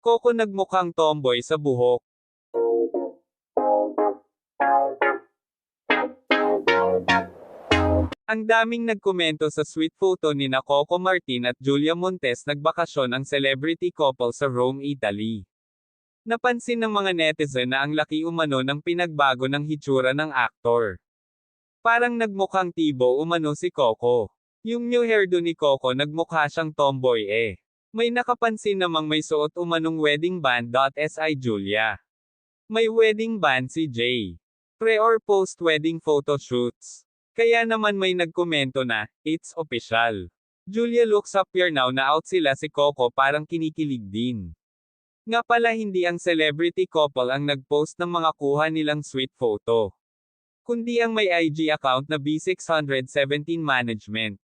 Coco nagmukhang tomboy sa buhok. Ang daming nagkomento sa sweet photo ni na Coco Martin at Julia Montes nagbakasyon ang celebrity couple sa Rome, Italy. Napansin ng mga netizen na ang laki umano ng pinagbago ng hitsura ng aktor. Parang nagmukhang tibo umano si Coco. Yung new hairdo ni Coco nagmukha siyang tomboy eh. May nakapansin namang may suot umanong wedding band. Si Julia. May wedding band si Jay. Pre or post wedding photo shoots. Kaya naman may nagkomento na, it's official. Julia looks happier now na out sila si Coco parang kinikilig din. Nga pala hindi ang celebrity couple ang nagpost ng mga kuha nilang sweet photo. Kundi ang may IG account na B617 Management.